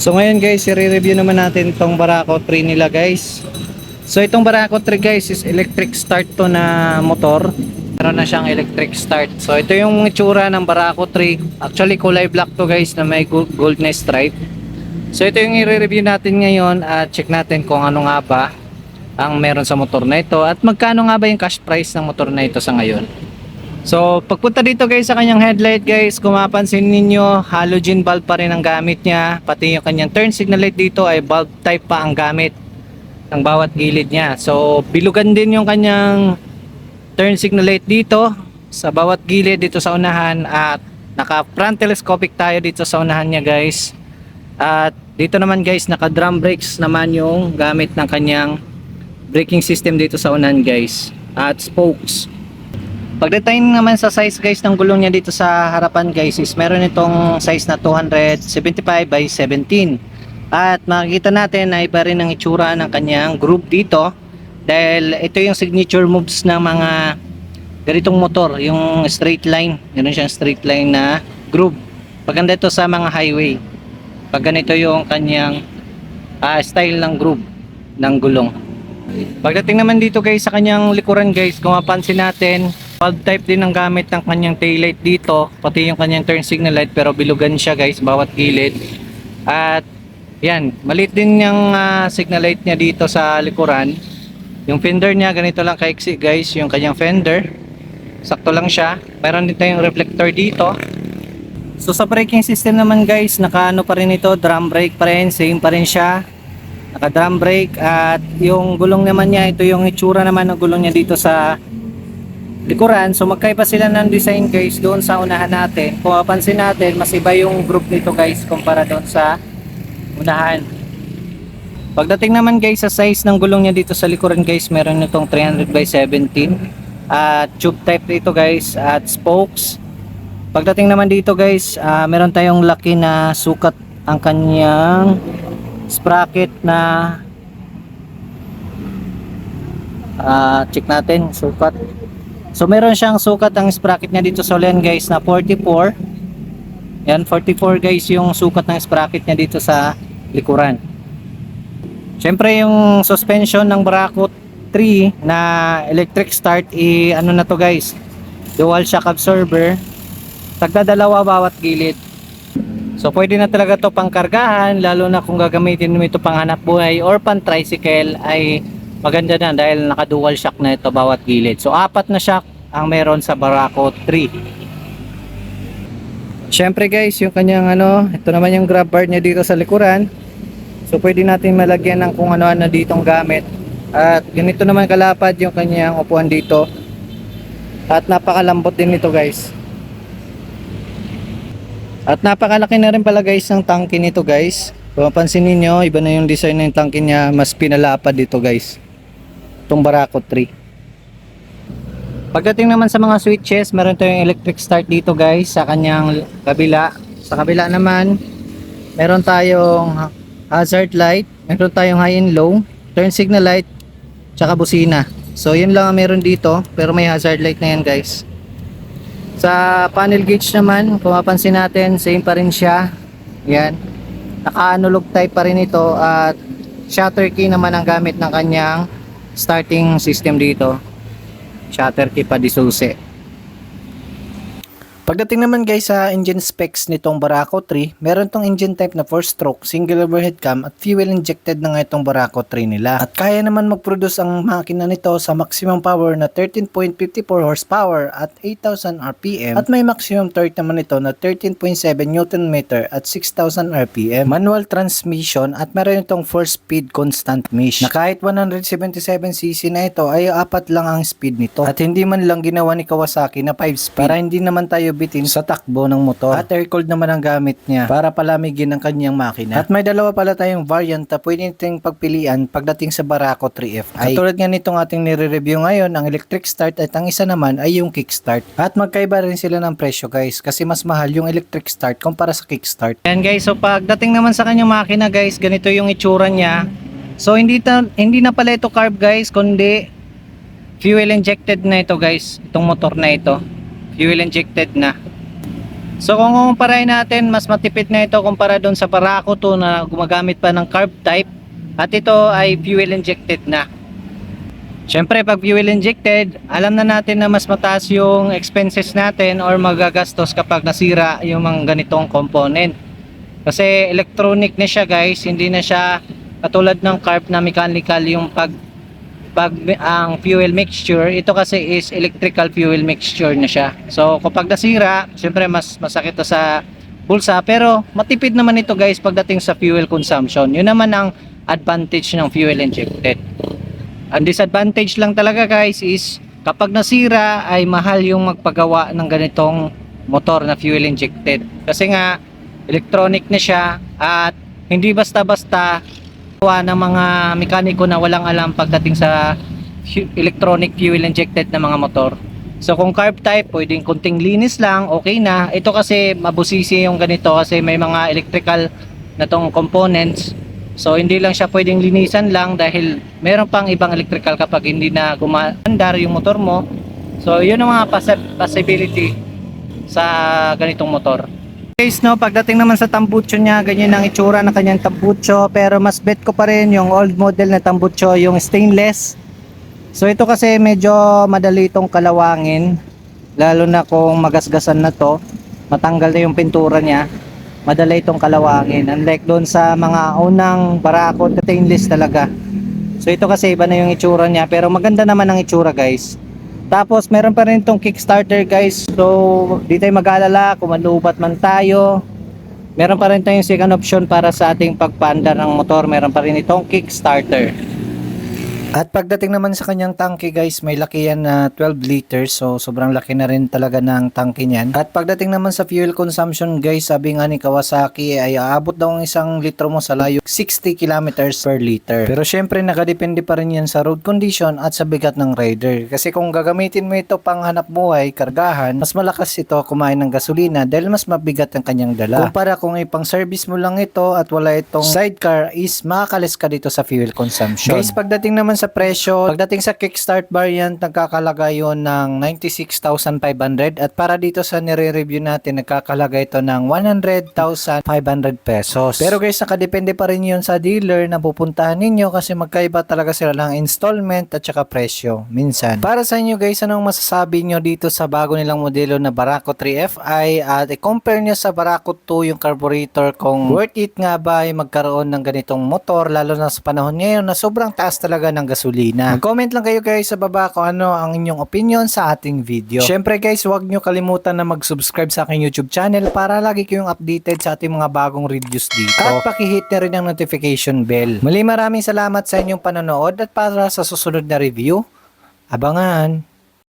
So ngayon guys, i-review naman natin itong Barako 3 nila guys. So itong Barako 3 guys is electric start to na motor. Meron na siyang electric start. So ito yung itsura ng Barako 3. Actually kulay black to guys na may gold na stripe. So ito yung i-review natin ngayon at check natin kung ano nga ba ang meron sa motor na ito at magkano nga ba yung cash price ng motor na ito sa ngayon. So, pagpunta dito guys sa kanyang headlight guys, kung mapansin ninyo, halogen bulb pa rin ang gamit niya. Pati yung kanyang turn signal light dito ay bulb type pa ang gamit ng bawat gilid niya. So, bilugan din yung kanyang turn signal light dito sa bawat gilid dito sa unahan at naka front telescopic tayo dito sa unahan niya guys. At dito naman guys, naka drum brakes naman yung gamit ng kanyang braking system dito sa unahan guys. At spokes. Pagdating naman sa size guys ng gulong niya dito sa harapan guys is meron itong size na 275 by 17 at makikita natin na iba rin ang itsura ng kanyang groove dito. Dahil ito yung signature moves ng mga ganitong motor yung straight line. Meron siyang straight line na groove paganda ito sa mga highway. Pag ganito yung kanyang ah, style ng groove ng gulong. Pagdating naman dito guys sa kanyang likuran guys, kung mapansin natin, bulb type din ang gamit ng kanyang taillight dito, pati yung kanyang turn signal light pero bilugan siya guys bawat gilid. At yan, maliit din yung ah, signal light niya dito sa likuran. Yung fender niya ganito lang kaiksi guys, yung kanyang fender. Sakto lang siya. Meron din tayong reflector dito. So sa braking system naman guys, nakaano pa rin ito, drum brake pa rin, same pa rin siya naka drum brake at yung gulong naman niya ito yung itsura naman ng gulong niya dito sa likuran. So magkaiba sila ng design guys doon sa unahan natin. Kung mapansin natin mas iba yung group nito guys kumpara doon sa unahan. Pagdating naman guys sa size ng gulong niya dito sa likuran guys meron itong 300 by 17 at tube type dito guys at spokes. Pagdating naman dito guys ah, meron tayong laki na sukat ang kanyang sprocket na ah, check natin sukat so meron siyang sukat ang sprocket niya dito sa ulan guys na 44 yan 44 guys yung sukat ng sprocket niya dito sa likuran. Syempre yung suspension ng Barako 3 na electric start i ano na to guys dual shock absorber tagdadalawa bawat gilid. So pwede na talaga to pangkargahan lalo na kung gagamitin mo ito pang hanap buhay or pang tricycle ay maganda na dahil naka dual shock na ito bawat gilid. So apat na shock ang meron sa Barako 3. Syempre guys, yung kanyang ano, ito naman yung grab bar niya dito sa likuran. So pwede natin malagyan ng kung ano-ano ditong gamit. At ganito naman kalapad yung kanyang upuan dito. At napakalambot din nito guys. At napakalaki na rin pala guys ng tangke nito guys. Kung mapansin ninyo, iba na yung design ng tangke niya, mas pinalapad dito guys. Itong Barako 3. Pagdating naman sa mga switches, meron tayong electric start dito guys sa kanyang kabila. Sa kabila naman, meron tayong hazard light, meron tayong high and low, turn signal light, tsaka busina. So yun lang ang meron dito, pero may hazard light na yan guys. Sa panel gauge naman, kung natin, same pa rin siya. Yan. Naka-analog type pa rin ito at shutter key naman ang gamit ng kanyang starting system dito. Shutter key pa di susi. Pagdating naman guys sa engine specs nitong Barako 3, meron tong engine type na 4-stroke, single overhead cam at fuel injected na nga itong Barako 3 nila. At kaya naman mag-produce ang makina nito sa maximum power na 13.54 horsepower at 8,000 RPM at may maximum torque naman ito na 13.7 Nm at 6,000 RPM. Manual transmission at meron itong 4-speed constant mesh na kahit 177cc na ito ay apat lang ang speed nito at hindi man lang ginawa ni Kawasaki na 5 speed para hindi naman tayo bitin sa takbo ng motor. At air cooled naman ang gamit niya para palamigin ang kanyang makina. At may dalawa pala tayong variant na pwede nating pagpilian pagdating sa Barako 3F. Katulad nga nitong ating nire-review ngayon, ang electric start at ang isa naman ay yung kickstart. At magkaiba rin sila ng presyo guys kasi mas mahal yung electric start kumpara sa kickstart. Yan guys, so pagdating naman sa kanyang makina guys, ganito yung itsura niya. So hindi ta, hindi na pala ito carb guys, kundi fuel injected na ito guys, itong motor na ito. Fuel injected na. So kung kumparahin natin, mas matipid na ito kumpara doon sa Barako 2 na gumagamit pa ng carb type at ito ay fuel injected na. Siyempre pag fuel injected, alam na natin na mas mataas yung expenses natin or magagastos kapag nasira yung mga ganitong component. Kasi electronic na siya guys, hindi na siya katulad ng carb na mechanical yung pag pag ang fuel mixture, ito kasi is electrical fuel mixture na siya. So kapag nasira, syempre mas masakit sa bulsa pero matipid naman ito guys pagdating sa fuel consumption. Yun naman ang advantage ng fuel injected. Ang disadvantage lang talaga guys is kapag nasira ay mahal yung magpagawa ng ganitong motor na fuel injected. Kasi nga electronic na siya at hindi basta-basta gawa ng mga mekaniko na walang alam pagdating sa electronic fuel injected na mga motor. So kung carb type, pwedeng kunting linis lang, okay na. Ito kasi mabusisi yung ganito kasi may mga electrical na tong components. So hindi lang siya pwedeng linisan lang dahil meron pang ibang electrical kapag hindi na gumandar yung motor mo. So yun ang mga possi- possibility sa ganitong motor. Guys, no, pagdating naman sa tambucho niya, ganyan ang itsura ng kanyang tambucho, pero mas bet ko pa rin yung old model na tambucho, yung stainless. So ito kasi medyo madali itong kalawangin, lalo na kung magasgasan na to, matanggal na yung pintura niya, madali itong kalawangin. Unlike doon sa mga unang barako, stainless talaga. So ito kasi iba na yung itsura niya, pero maganda naman ang itsura guys. Tapos meron pa rin itong Kickstarter guys. So di tayo mag-alala kung malubat man tayo. Meron pa rin tayong second option para sa ating pagpaandar ng motor. Meron pa rin itong Kickstarter. At pagdating naman sa kanyang tangke guys, may laki yan na 12 liters. So sobrang laki na rin talaga ng tangke niyan. At pagdating naman sa fuel consumption guys, sabi nga ni Kawasaki ay aabot daw ang isang litro mo sa layo 60 kilometers per liter. Pero syempre nakadepende pa rin yan sa road condition at sa bigat ng rider. Kasi kung gagamitin mo ito pang hanap buhay, kargahan, mas malakas ito kumain ng gasolina dahil mas mabigat ang kanyang dala. Kumpara kung ipang service mo lang ito at wala itong sidecar is makakalis ka dito sa fuel consumption. Guys, pagdating naman sa presyo, pagdating sa kickstart variant, nagkakalaga yon ng 96,500 at para dito sa nire-review natin, nagkakalaga ito ng 100,500 pesos. Pero guys, nakadepende pa rin yun sa dealer na pupuntahan ninyo kasi magkaiba talaga sila ng installment at saka presyo minsan. Para sa inyo guys, anong masasabi nyo dito sa bago nilang modelo na Barako 3FI at i-compare nyo sa Barako 2 yung carburetor kung worth it nga ba magkaroon ng ganitong motor lalo na sa panahon ngayon na sobrang taas talaga ng gasolina. Mag-comment lang kayo guys sa baba kung ano ang inyong opinion sa ating video. Syempre guys, huwag nyo kalimutan na mag-subscribe sa aking YouTube channel para lagi kayong updated sa ating mga bagong reviews dito. At pakihit na rin ang notification bell. Muli maraming salamat sa inyong panonood at para sa susunod na review, abangan!